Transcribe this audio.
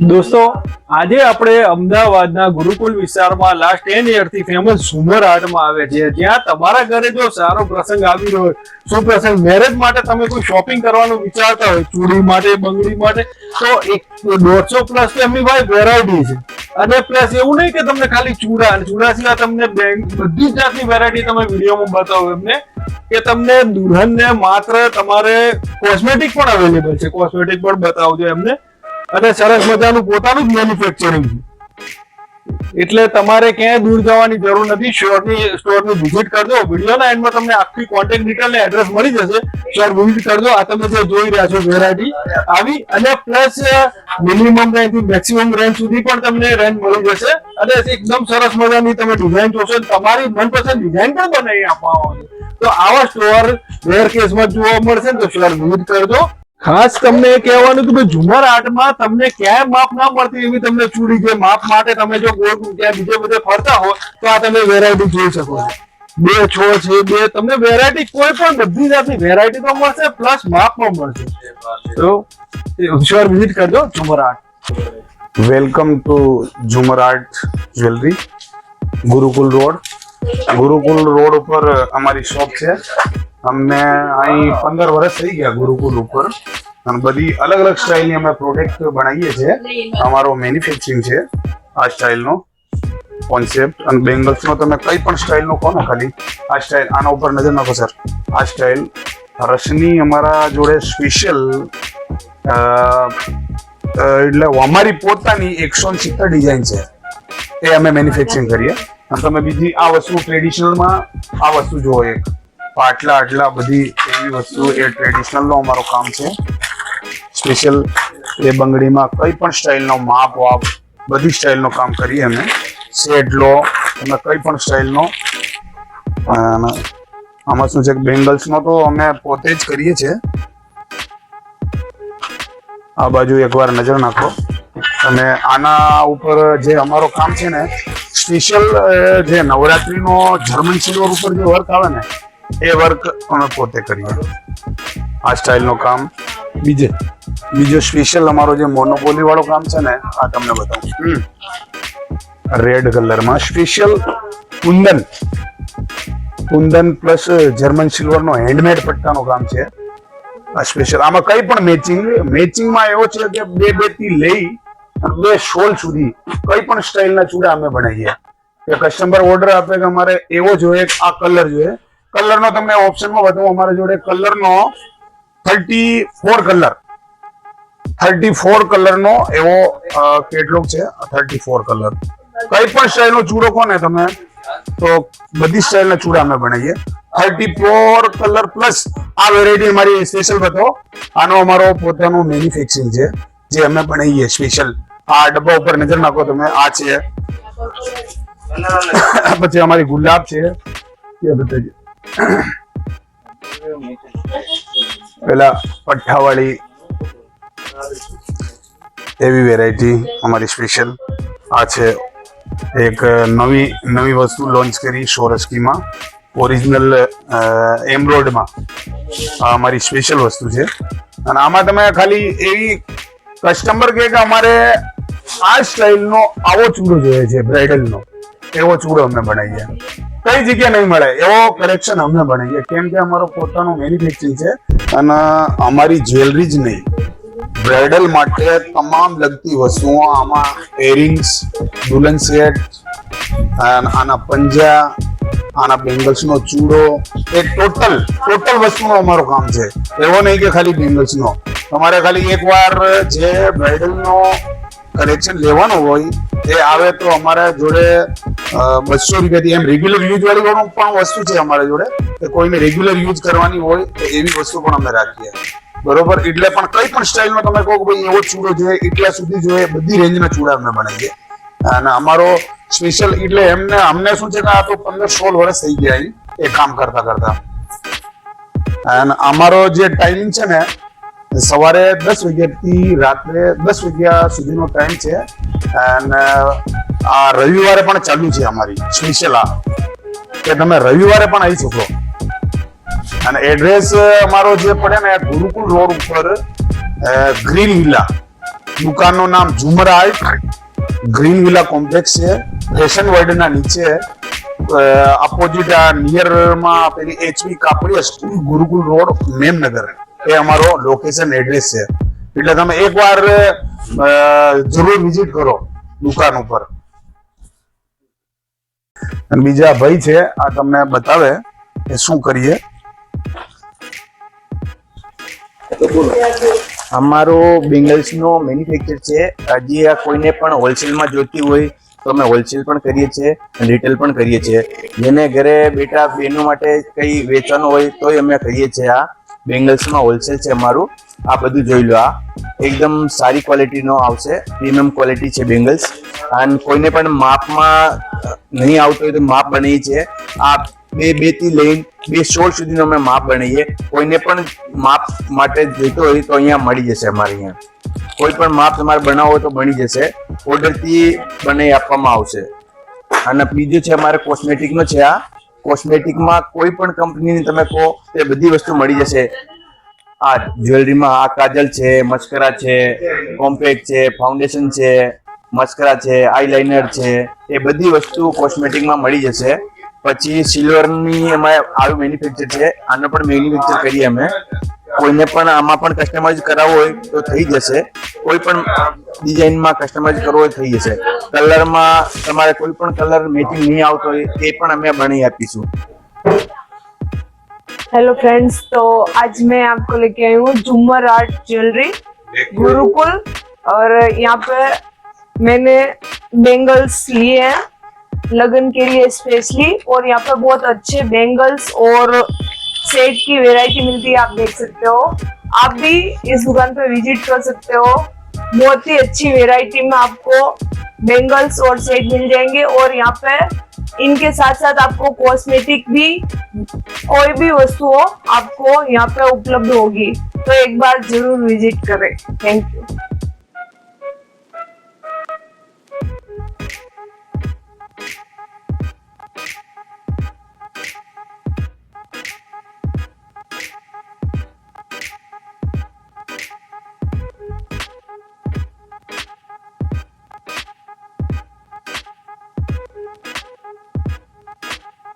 દોસ્તો, આજે આપણે અમદાવાદના ગુરુકુલ વિસ્તારમાં લાસ્ટ ટેનથી ફેમસ ઝુમર આર્ટમાં આવે છે. જ્યાં તમારા ઘરે જો સારો પ્રસંગ આવી રહ્યો હોય, શું પ્રસંગ? મેરેજ માટે તમે કોઈ શોપિંગ કરવાનું વિચારતા હોય, ચૂડી માટે, બંગડી માટે, તો એક દોઢસો પ્લસ એમની ભાઈ વેરાયટી છે. અને પ્લસ એવું નહીં કે તમને ખાલી ચૂડા અને ચૂડા સિવાય તમને બધી જ જાતની વેરાયટી તમે વિડીયોમાં બતાવો એમને. કે તમને દુલ્હનને માત્ર તમારે કોસ્મેટિક પણ અવેલેબલ છે. કોસ્મેટિક પણ બતાવજો એમને. અને સરસ મજાનું પોતાનું જ મેન્યુફેક્ચરિંગ છે. એટલે તમારે ક્યાંય દૂર જવાની જરૂર નથી. સ્ટોરની સ્ટોરની વિઝિટ કરજો. વિડીયોના એન્ડમાં તમને આખી કોન્ટેક્ટ ડિટેલ ને એડ્રેસ મળી જશે. સ્ટોર વિઝિટ કરજો. આ તમે જે જોઈ રહ્યા છો વેરાયટી આવી અને પ્લસ મિનિમમ રેન્જથી મેક્સિમમ રેન્જ સુધી પણ તમને રેન્જ મળી જશે. અને એકદમ સરસ મજાની તમે ડિઝાઇન જોશો તમારી મનપસંદ ડિઝાઇન પણ બનાવી આપવામાં આવશે. તો આવા સ્ટોર વેર કેસમાં જોવા મળશે તો સ્ટોર વિઝિટ કરજો. ખાસ તમને કહેવાનું કે ઝુમર આર્ટમાં તમને ક્યાંય માપ ના મળતી એવી તમને ચૂડી છે. માપ માટે તમે જો ગોળ ત્યાં બીજે બધે ફરતા હો, તો આ તમે વેરાયટી જોઈ શકો છો. બે છો છે, બે. તમને વેરાયટી કોઈ પણ બધી જાતની વેરાયટી તો મળશે પ્લસ માપમાં મળશે. તો શ્યોર વિઝિટ કરજો, Jhoomar art. Welcome to Jhoomar art jewellery, Gurukul road. Gurukul road ઉપર અમારી શોપ છે. અમને અહીં પંદર વર્ષ થઈ ગયા ગુરુકુલ ઉપર. અને બધી અલગ અલગ સ્ટાઇલની અમે પ્રોડક્ટ બનાવીએ છીએ. અમારો મેન્યુફેક્ચરિંગ છે આ સ્ટાઇલનો કોન્સેપ્ટ અને બેંગલ્સનો તમે કઈ પણ સ્ટાઇલનો કહો ખાલી, આ સ્ટાઇલ, આના ઉપર નજર નાખો સર. આ સ્ટાઇલ રશની અમારા જોડે સ્પેશિયલ એટલે અમારી પોતાની એકસો સિત્તેર ડિઝાઇન છે. એ અમે મેન્યુફેક્ચરિંગ કરીએ. તમે બીજી આ વસ્તુ ટ્રેડિશનલમાં આ વસ્તુ જુઓ એક. પાટલા આટલા બધી એવી વસ્તુ એ ટ્રેડિશનલનો અમારો કામ છે. સ્પેશિયલ એ બંગડીમાં કઈ પણ સ્ટાઇલનો માપ, વાપ, બધી સ્ટાઇલનો કામ કરીએ અમે. સેટ લો તમે કઈ પણ સ્ટાઇલનો અને આમાં શું છે બેંગલ્સનો તો અમે પોતે જ કરીએ છીએ. આ બાજુ એકવાર નજર નાખો. અને આના ઉપર જે અમારો કામ છે ને સ્પેશિયલ જે નવરાત્રીનો જર્મન સિલ્વર ઉપર જે વર્ક આવે ને, એ વર્ક અમે પોતે કરીએ. આ સ્ટાઇલનો કામ. બીજે, બીજો સ્પેશિયલ અમારો જે મોનોપોલી વાળો કામ છે ને, આ તમને બતાવું. રેડ કલરમાં special kundan. Kundan plus German સિલ્વરનો handmade પટ્ટાનો કામ છે. આ સ્પેશિયલ આમાં કઈ પણ મેચિંગ મેચિંગમાં એવો છે કે બે બેથી લઈ બે શોલ સુધી કઈ પણ સ્ટાઇલના ચૂડા અમે બનાવીએ. કે કસ્ટમર ઓર્ડર આપે કે અમારે એવો જોઈએ આ કલર જોઈએ. કલરનો તમને ઓપ્શનમાં બતાવું, અમારા જોડે કલરનો thirty four colour thirty four કલરનો એવો કેટલોક છે થર્ટી ફોર કલર કઈ પણ સ્ટાઇલનો ચૂડો કહો ને તમે, તો બધી સ્ટાઇલના ચૂડા અમે બનાવીએ. થર્ટી ફોર કલર પ્લસ આ વેરાયટી અમારી સ્પેશિયલ બતાવો. આનો અમારો પોતાનો મેન્યુફેક્ચરિંગ છે, જે અમે બનાવીએ સ્પેશિયલ આ ડબ્બા ઉપર નજર નાખો તમે, આ છે. પછી અમારી ગુલાબ છે. પેલા પઠ્ઠાવાળી એવી વેરાયટી અમારી સ્પેશિયલ આ છે એક નવી નવી વસ્તુ લોન્ચ કરી સોરસ્કીમાં. ઓરિજિનલ એમરોડમાં આ અમારી સ્પેશિયલ વસ્તુ છે. અને આમાં તમે ખાલી એવી કસ્ટમર કે અમારે આ સ્ટાઇલનો આવો ચૂડો જોઈએ છે, બ્રાઇડલનો. એવો ચૂડો અમે બનાવીએ. કઈ જગ્યા નહીં મળે, એવો કલેક્શન અમે બનાવીએ. કેમ કે અમારો પોતાનો મેન્યુફેક્ચરિંગ છે અને અમારી જ્વેલરી જ નહીં. બ્રાઇડલ માટે તમામ લગતી વસ્તુઓ, આમાં એરિંગ્સ દુલ્હન સેટ આના પંજા, આના બેંગલ્સનો ચૂડો, એ ટોટલ ટોટલ વસ્તુનો અમારો કામ છે. એવો નહીં કે ખાલી બેંગલ્સનો તમારે ખાલી એકવાર જે બ્રાઇડલનો કલેક્શન લેવાનું હોય, એ આવે તો અમારા જોડે બસો રૂપિયાથી એમ રેગ્યુલર યુઝ વાળી પણ વસ્તુ છે અમારા જોડે, કે કોઈને રેગ્યુલર યુઝ કરવાની હોય, તો એવી વસ્તુ પણ અમે રાખીએ. બરોબર? એટલે પણ કઈ પણ સ્ટાઇલમાં તમે કહો કે ભાઈ એવો ચૂડો જોઈએ, એટલા સુધી જોઈએ, બધી રેન્જના ચૂડા અમે બનાવીએ. અને અમારો સ્પેશિયલ એટલે એમને, અમને શું છે કે આ તો પંદર સોળ વર્ષ થઈ ગયા એ કામ કરતા કરતા. અને અમારો જે ટાઈમિંગ છે ને સવારે દસ વાગ્યાથી રાત્રે દસ વાગ્યા સુધીનો ટાઈમ છે. અને આ રવિવારે પણ ચાલુ છે અમારી સ્પેશિયલ આ. કે તમે રવિવારે પણ આવી શકો. અને એડ્રેસ અમારો જે પડે ને, ગુરુકુલ રોડ ઉપર ગ્રીન વિલા. દુકાનનું નામ Jhumar art green villa complex છે. ફેશન વર્લ્ડ ના નીચે અપોઝિટ આ નિયરમાં પેલી એચવી કાપડી ગુરુકુલ રોડ, મેમનગર. એ અમારો લોકેશન એડ્રેસ છે. એટલે તમે એકવાર જરૂર વિઝિટ કરો દુકાન ઉપર. બીજા ભાઈ છે, આ તમને બતાવે કે શું કરીએ. અમારો બેંગલ્સ નો મેન્યુફેક્ચર છે. જે આ કોઈને પણ હોલસેલમાં જોઈતી હોય તો અમે હોલસેલ પણ કરીએ છીએ રિટેલ પણ કરીએ છીએ. જેને ઘરે બેટા બહેનો માટે કઈ વેચવાનું હોય તોય અમે કરીએ છીએ આ. બેંગલ્સમાં હોલસેલ છે અમારું. આ બધું જોઈ લો આ. એકદમ સારી ક્વોલિટીનો આવશે. પ્રીમિયમ ક્વોલિટી છે બેંગલ્સ. અને કોઈને પણ માપમાં નહીં આવતું હોય તો માપ બનાવીએ છીએ આ બે બેથી લઈને બે સોળ સુધીનો અમે માપ બનાવીએ. કોઈને પણ માપ માટે જોઈતો હોય તો અહીંયા મળી જશે અમારે અહીંયા. કોઈ પણ માપ તમારે બનાવવો તો બની જશે. ઓર્ડરથી બનાવી આપવામાં આવશે. અને બીજું છે અમારે કોસ્મેટિકનો છે આ. કોસ્મેટિકમાં કોઈ પણ કંપનીની તમે કહો, તે બધી વસ્તુ મળી જશે. આ જ્વેલરીમાં આ કાજલ છે, મસ્કરા છે, કોમ્પેક્ટ છે, ફાઉન્ડેશન છે, મસ્કરા છે, આઈલાઇનર છે, એ બધી વસ્તુ કોસ્મેટિકમાં મળી જશે. પછી સિલ્વરની એમાં આવી મેન્યુફેક્ચર છે, આનો પણ મેન્યુફેક્ચર કરીએ અમે. કોઈને પણ આમાં પણ કસ્ટમાઇઝ કરાવવો હોય તો થઈ જશે કોઈ પણ ડિઝાઇનમાં કસ્ટમાઇઝ કરવો હોય થઈ જશે કલરમાં તમારે કોઈ પણ કલર મેચિંગ નહીં આવતો હોય તે પણ અમે બનાવી આપીશું हेलो फ्रेंड्स तो आज मैं आपको लेके आई हूँ झूमर आर्ट ज्वेलरी गुरुकुल और यहाँ पे मैंने बेंगल्स लिए हैं लगन के लिए स्पेशली और यहाँ पे बहुत अच्छे बेंगल्स और सेट की वैरायटी मिलती है, आप देख सकते हो। आप भी इस दुकान पे विज़िट कर सकते हो। बहुत ही अच्छी वैरायटी में आपको बेंगल्स और सेट मिल जाएँगे और यहाँ पे इनके साथ साथ आपको कॉस्मेटिक भी, कोई भी वस्तु हो, आपको यहाँ पे उपलब्ध होगी। तो एक बार ज़रूर विज़िट करें। Thank you